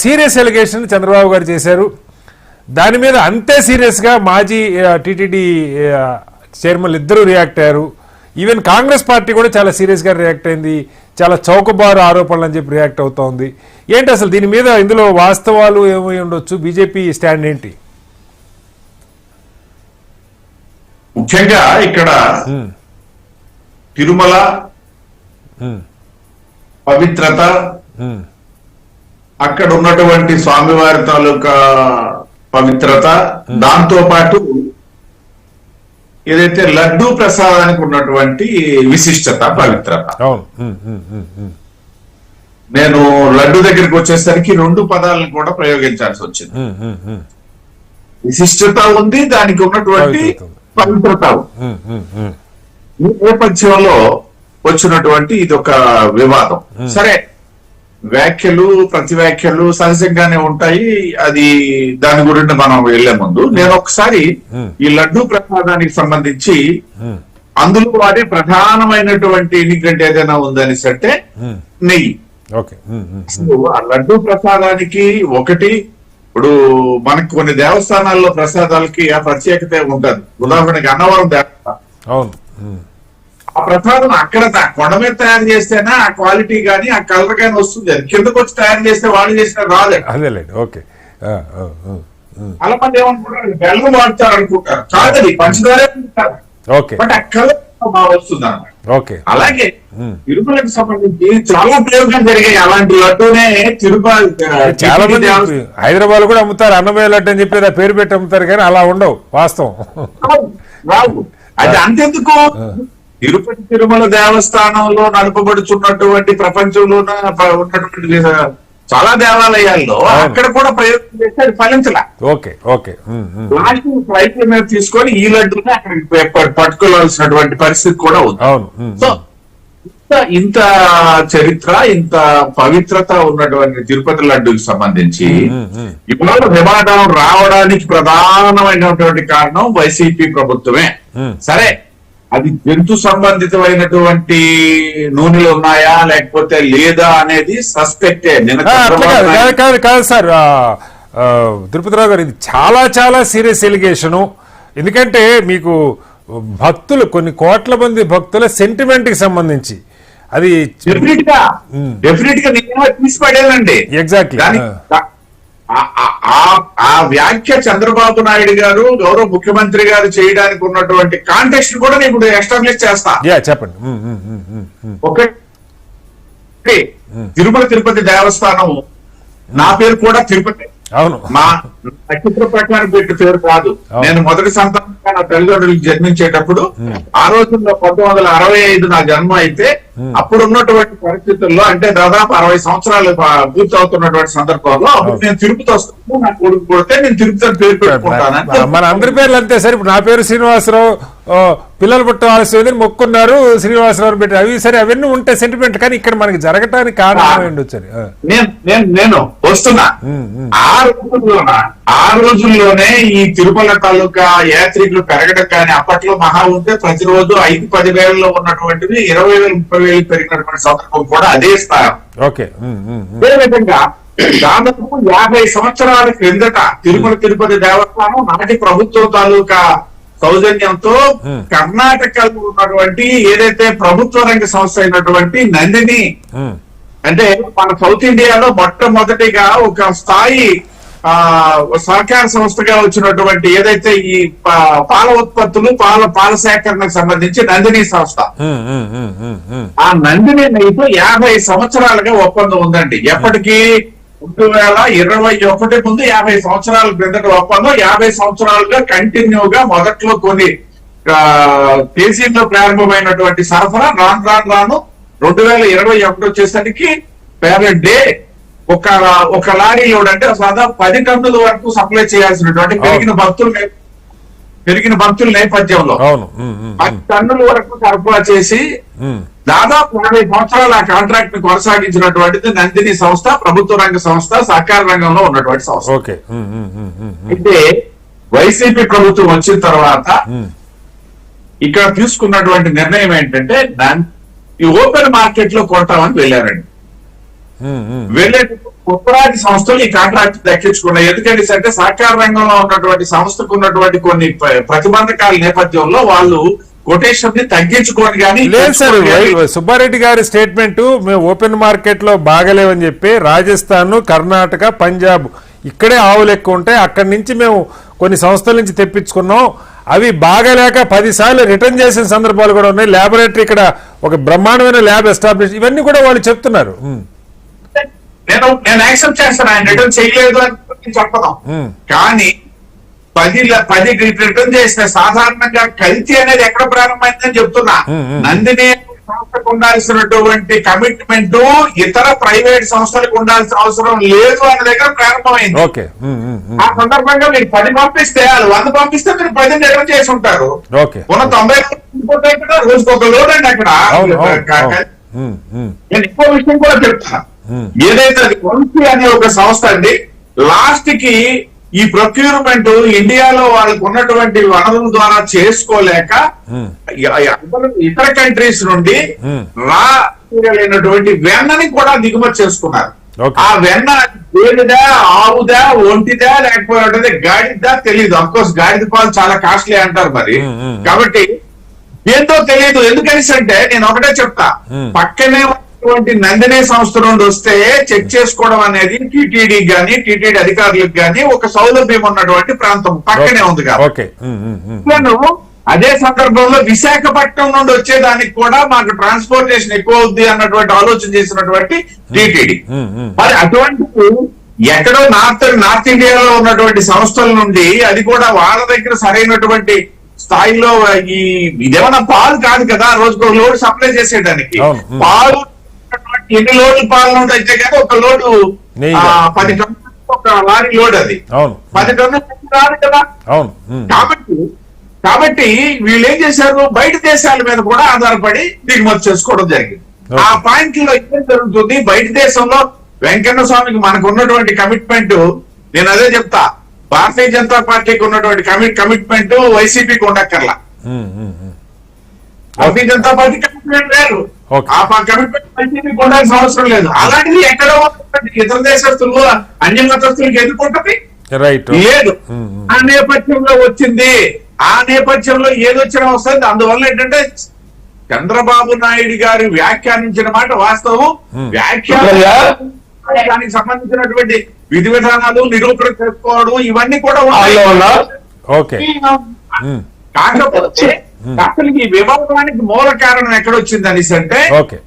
Serious allegation Chandrababu గారు చేశారు. దాని మీద అంతే సీరియస్గా మాజీ టీటీడీ చైర్మన్ ఇద్దరు రియాక్ట్ అయ్యారు. ఈవెన్ కాంగ్రెస్ పార్టీ కూడా చాలా సీరియస్గా రియాక్ట్ అయింది. చాలా చౌకబారు ఆరోపణలు అని చెప్పి రియాక్ట్ అవుతోంది. ఏంటి అసలు దీని మీద ఇందులో వాస్తవాలు ఏమై ఉండొచ్చు? బీజేపీ స్టాండ్ ఏంటి? ముఖ్యంగా ఇక్కడ తిరుమల పవిత్రత అక్కడ ఉన్నటువంటి స్వామివారి తాలూకా పవిత్రత దాంతో పాటు ఏదైతే లడ్డూ ప్రసాదానికి ఉన్నటువంటి విశిష్టత పవిత్రత. నేను లడ్డు దగ్గరికి వచ్చేసరికి రెండు పదాలను కూడా ప్రయోగించాల్సి వచ్చింది. విశిష్టత ఉంది దానికి ఉన్నటువంటి పవిత్రత. ఈ నేపథ్యంలో వచ్చినటువంటి ఇది ఒక వివాదం సరే వ్యాఖ్యలు ప్రతి వ్యాఖ్యలు సహజంగానే ఉంటాయి. అది దాని గురించి మనం వెళ్ళే ముందు నేను ఒకసారి. ఈ లడ్డు ప్రసాదానికి సంబంధించి అందులో వాడే ప్రధానమైనటువంటి ఇంగ్రీడియంట్ ఏదైనా ఉందని అంటే. నెయ్యి. ఆ లడ్డు ప్రసాదానికి ఒకటి ఇప్పుడు మనకి కొన్ని దేవస్థానాల్లో ప్రసాదాలకి ఆ ప్రత్యేకత ఉంటది ఉదాహరణకి అన్నవరం దేవస్థానం. ఆ ప్రసాదం అక్కడ కొండ మీద తయారు చేస్తేనే ఆ క్వాలిటీ గానీ ఆ కలర్ గానీ వస్తుంది. అది కిందకు వచ్చి తయారు చేస్తే వాళ్ళు చేసిన రాదు అదేలేండి ఓకే. చాలా మంది ఏమనుకుంటారు బెల్లం వాడతారు అనుకుంటారు కాదని పంచదారే. ఓకే. బట్ ఆ కలర్ బాగా వస్తుంది అన్నమాట ఓకే. అలాగే. తిరుమలకు సంబంధించి చాలా ప్రయోగాలు జరిగాయి. అలాంటి లడ్డూనే తిరుపతి చాలా మంది హైదరాబాద్ కూడా అమ్ముతారు. అన్నమయ్య లడ్డు అని చెప్పి ఆ పేరు పెట్టి అమ్ముతారు కానీ అలా ఉండవు వాస్తవం. అది అంతెందుకు? తిరుపతి తిరుమల దేవస్థానంలో నడపబడుతున్నటువంటి ప్రపంచంలో ఉన్నటువంటి చాలా దేవాలయాల్లో అక్కడ కూడా ప్రయోగం చేస్తే అది ఫలించలా ఓకే. లాస్ట్ మీద తీసుకొని ఈ లడ్డూని అక్కడికి పట్టుకోవాల్సినటువంటి పరిస్థితి కూడా ఉంది సో ఇంత చరిత్ర ఇంత పవిత్రత ఉన్నటువంటి తిరుపతి లడ్డూకి సంబంధించి. ఇవాళ వివాదం రావడానికి ప్రధానమైనటువంటి కారణం వైసీపీ ప్రభుత్వమే. సరే అది జంతు సంబంధితమైనటువంటి నూనెలు ఉన్నాయా లేకపోతే లేదా అనేది సస్పెక్టే. కాదు కాదు సార్. తిరుపతిరావు గారు ఇది చాలా చాలా సీరియస్ ఎలిగేషను. ఎందుకంటే మీకు భక్తులు కొన్ని కోట్ల మంది భక్తుల సెంటిమెంట్కి సంబంధించి. అది డెఫినెట్గా. డెఫినెట్గా తీసి Exactly. ఆ. ఆ- వ్యాఖ్య చంద్రబాబు నాయుడు గారు గౌరవ ముఖ్యమంత్రి గారు చేయడానికి ఉన్నటువంటి కాంటెక్స్ట్ కూడా నేను ఇప్పుడు ఎస్టాబ్లిష్ చేస్తా చెప్పండి. ఒకటి తిరుమల తిరుపతి దేవస్థానం నా పేరు కూడా తిరుపతి అవును. మా నక్షత్ర ప్రకారం పెట్టిన పేరు కాదు. నేను మొదటి సంతానంగా నా తల్లిదండ్రులకు జన్మించేటప్పుడు ఆ రోజుల్లో పంతొమ్మిది వందల అరవై ఐదు నా జన్మ అయితే అప్పుడు ఉన్నటువంటి పరిస్థితుల్లో అంటే దాదాపు అరవై సంవత్సరాలు పూర్తి అవుతున్నటువంటి సందర్భంలో అప్పుడు నేను తిరుపతి వస్తాను నా కొడుకు పుడితే నేను తిరుపతి పేరు పెట్టుకుంటానని మన అందరి పేర్లు అంతే సార్. ఇప్పుడు నా పేరు శ్రీనివాసరావు పిల్లలు పుట్టవలసింది మొక్కున్నారు శ్రీనివాసరావు అని పెట్టి అవి సరే అవన్నీ ఉంటాయి సెంటిమెంట్ కానీ ఇక్కడ మనకి జరగటానికి కారణం ఆ. నేను నేను నేను వస్తున్నా. ఆ రోజుల్లోన ఆ రోజుల్లోనే ఈ తిరుమల తాలూకా యాత్రికులు పెరగడం కానీ అప్పట్లో మహా ఉంటే ప్రతిరోజు ఐదు పది వేలలో ఉన్నటువంటివి ఇరవై వేలు ముప్పై వేలు పెరిగినటువంటి సందర్భం కూడా అదే స్థానం ఓకే ఉమ్, ఉమ్, ఉమ్. అదే విధంగా దాదాపు యాభై సంవత్సరాల క్రిందట తిరుమల తిరుపతి దేవస్థానం నాటి ప్రభుత్వం తాలూకా సౌజన్యంతో. కర్ణాటకలో ఉన్నటువంటి ఏదైతే ప్రభుత్వ రంగ సంస్థ అయినటువంటి నందిని. అంటే మన సౌత్ ఇండియాలో మొట్టమొదటిగా ఒక స్థాయి ఆ సహకార సంస్థగా వచ్చినటువంటి ఏదైతే ఈ పాల ఉత్పత్తులు పాల పాల సేకరణకు సంబంధించి నందిని సంస్థ. ఆ నందిని నెయ్యితో యాభై సంవత్సరాలుగా ఒప్పందం ఉందండి ఎప్పటికీ రెండు వేల ఇరవై ఒకటి ముందు యాభై సంవత్సరాల క్రిందట ఒప్పందం యాభై సంవత్సరాలుగా కంటిన్యూగా మొదట్లో కొన్ని ఆ, దేశీయంలో ప్రారంభమైనటువంటి సరఫరా రాను రాను రాను రెండు వేల ఇరవై ఒకటి వచ్చేసరికి పేర్ డే ఒక ఒక లారీ లోడ్ అంటే దాదాపు పది టన్నుల వరకు సప్లై చేయాల్సినటువంటి పెరిగిన భక్తులు పెరిగిన భక్తుల నేపథ్యంలో పది టన్నుల వరకు సరఫరా చేసి. దాదాపు యాభై సంవత్సరాలు ఆ కాంట్రాక్ట్ని కొనసాగించినటువంటిది నందిని సంస్థ ప్రభుత్వ రంగ సంస్థ సహకార రంగంలో ఉన్నటువంటి సంస్థ. అయితే వైసీపీ ప్రభుత్వం వచ్చిన తర్వాత. ఇక్కడ తీసుకున్నటువంటి నిర్ణయం ఏంటంటే దాన్- ఈ ఓపెన్ మార్కెట్లో కొంటామని వెళ్ళారండి. వెళ్ళే ఉత్తరాది సంస్థలు ఈ కాంట్రాక్ట్ దక్కించుకున్నాయి ఎందుకంటే అంటే సహకార రంగంలో ఉన్నటువంటి సంస్థకు ఉన్నటువంటి కొన్ని ప్రతిబంధకాల నేపథ్యంలో వాళ్ళు కొటేషన్ని తగ్గించుకొని కానీ లేదు సార్ సుబ్బారెడ్డి గారి స్టేట్మెంట్ మేము ఓపెన్ మార్కెట్లో బాగలేవని చెప్పి రాజస్థాన్ కర్ణాటక పంజాబ్ ఇక్కడే ఆవులు ఎక్కువ ఉంటాయి. అక్కడి నుంచి మేము కొన్ని సంస్థల నుంచి తెప్పించుకున్నాం. అవి బాగలేక పది సార్లు రిటర్న్ చేసిన సందర్భాలు కూడా ఉన్నాయి. ల్యాబొరేటరీ ఇక్కడ ఒక బ్రహ్మాండమైన ల్యాబ్ ఎస్టాబ్లిష్ ఇవన్నీ కూడా వాళ్ళు చెప్తున్నారు. నేను నేను యాక్సెప్ట్ చేస్తాను. ఆయన రిటర్న్ చేయలేదు అని చెప్పదాం కానీ పది పది రిటర్న్ చేసిన సాధారణంగా కల్తీ అనేది ఎక్కడ ప్రారంభమైందని చెప్తున్నా. నందిని సంస్థకు ఉండాల్సినటువంటి కమిట్మెంట్ ఇతర ప్రైవేట్ సంస్థలకు ఉండాల్సిన అవసరం లేదు అనే దగ్గర ప్రారంభమైంది. ఆ సందర్భంగా మీరు పది పంపిస్తే వాళ్ళు వంద పంపిస్తే మీరు పది రిటర్న్ చేసి ఉంటారు. ఓకే. ఉన్న తొంభై రోజుకి ఒక లోడ్ అండి అక్కడ. నేను ఇంకో విషయం కూడా చెప్తాను ఏదైతే అది వంశీ అనే ఒక సంస్థ అండి లాస్ట్కి ఈ ప్రొక్యూర్మెంట్ ఇండియాలో వాళ్ళకు ఉన్నటువంటి వనరుల ద్వారా చేసుకోలేక ఇతర కంట్రీస్ నుండి. రా వెన్నని కూడా దిగుమతి చేసుకున్నారు. ఆ వెన్న గేదెదా ఆవుదా ఒంటిదా లేకపోతే గాడిదా తెలియదు అఫ్కోర్స్ గాడిద పాలు చాలా కాస్ట్లీ అంటారు మరి. కాబట్టి ఏంటో తెలియదు ఎందుకనేసి అంటే నేను ఒకటే చెప్తా. పక్కనే ఉన్నటువంటి నందిని సంస్థ నుండి వస్తే చెక్ చేసుకోవడం అనేది టీటీడీ గాని టీటీడీ అధికారులకు గాని ఒక సౌలభ్యం ఉన్నటువంటి ప్రాంతం. పక్కనే ఉంది కాబట్టి. నేను అదే సందర్భంలో విశాఖపట్నం నుండి వచ్చేదానికి కూడా మాకు ట్రాన్స్పోర్టేషన్ ఎక్కువ అవుద్ది అన్నటువంటి ఆలోచన చేసినటువంటి టీటీడీ. మరి అటువంటి ఎక్కడో నార్త్ నార్త్ ఇండియాలో ఉన్నటువంటి సంస్థల నుండి అది కూడా వాళ్ళ దగ్గర సరైనటువంటి స్థాయిలో ఈ ఇదేమన్నా పాలు కాదు కదా? రోజుకు లోడ్ సప్లై చేసేయడానికి. ఉమ్. పాలు ఎన్ని లోడ్లు పాలు నుండి అయితే కదా ఒక లోడు పది టన్నులు ఒక లారీ లోడ్ అది. పది టన్నులు రాదు కదా. కాబట్టి కాబట్టి వీళ్ళు ఏం చేశారు? బయట దేశాల మీద కూడా ఆధారపడి దిగుమతి చేసుకోవడం జరిగింది. ఆ పాయింట్లో ఏం జరుగుతుంది? బయట దేశంలో వెంకన్న స్వామికి మనకు ఉన్నటువంటి కమిట్మెంట్ నేను అదే చెప్తా. భారతీయ జనతా పార్టీకి ఉన్నటువంటి కమిట్ కమిట్మెంట్ వైసీపీకి ఉండక్కర్లా. Bharatiya Janata party commitment. ఆ కమిట్మెంట్ ఉండాల్సిన అవసరం లేదు. అలాంటిది ఎక్కడో ఉన్నటువంటి ఇతర దేశస్తులు అన్య మతస్థులకు ఎదుర్కొంటుంది? రైట్ లేదు. ఉమ్, ఉమ్. ఆ నేపథ్యంలో వచ్చింది. ఆ నేపథ్యంలో ఏదొచ్చినా వస్తుంది. అందువల్ల ఏంటంటే చంద్రబాబు నాయుడు గారు వ్యాఖ్యానించిన మాట వాస్తవం Hmm. వ్యాఖ్యానం దానికి సంబంధించినటువంటి విధి విధానాలు నిరూపణ చేసుకోవడం ఇవన్నీ కూడా ఉన్నాయి. కాకపోతే అసలు ఈ వివాదానికి మూల కారణం ఎక్కడొచ్చింది అనేసి అంటే.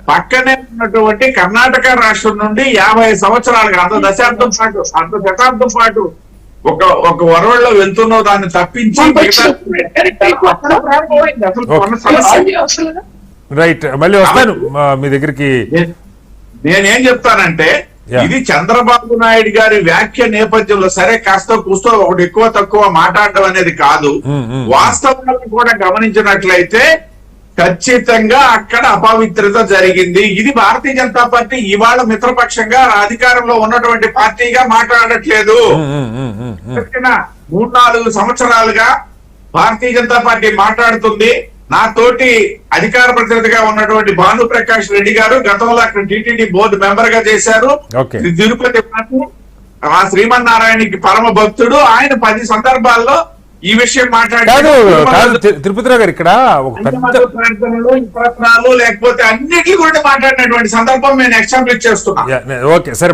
పక్కనే ఉన్నటువంటి కర్ణాటక రాష్ట్రం నుండి యాభై సంవత్సరాలుగా అర్ధ దశాబ్దం పాటు అర్ధ శతాబ్దం పాటు ఒక ఒక వరవల్లో వెళ్తున్న దాన్ని తప్పించి. రైట్ మళ్ళీ వస్తాను మీ దగ్గరికి నేనేం చెప్తానంటే. ఇది చంద్రబాబు నాయుడు గారి వ్యాఖ్య నేపథ్యంలో సరే కాస్త కూస్తో ఒకటి ఎక్కువ తక్కువ మాట్లాడడం అనేది కాదు. Mm, mm. వాస్తవాలను కూడా గమనించినట్లయితే ఖచ్చితంగా అక్కడ అపవిత్రత జరిగింది. ఇది భారతీయ జనతా పార్టీ ఇవాళ మిత్రపక్షంగా అధికారంలో ఉన్నటువంటి పార్టీగా మాట్లాడట్లేదు. మూడు నాలుగు సంవత్సరాలుగా భారతీయ జనతా పార్టీ మాట్లాడుతుంది. నా తోటి అధికార ప్రతినిధిగా ఉన్నటువంటి భాను ప్రకాష్ రెడ్డి గారు గతంలో అక్కడ టీటీడీ బోర్డు మెంబర్గా చేశారు. తిరుపతి ఆ శ్రీమన్నారాయణకి పరమ భక్తుడు. ఆయన పది సందర్భాల్లో ఈ విషయం మాట్లాడి కాదు కాదు తి- తిరుపతిరావు గారు ఇక్కడ ప్రార్థనలు ప్రశ్నలు లేకపోతే అన్నిటి గురించి మాట్లాడినటువంటి సందర్భం నేను ఎగ్జాంపుల్ ఇచ్చేస్తున్నా. ఓకే సరే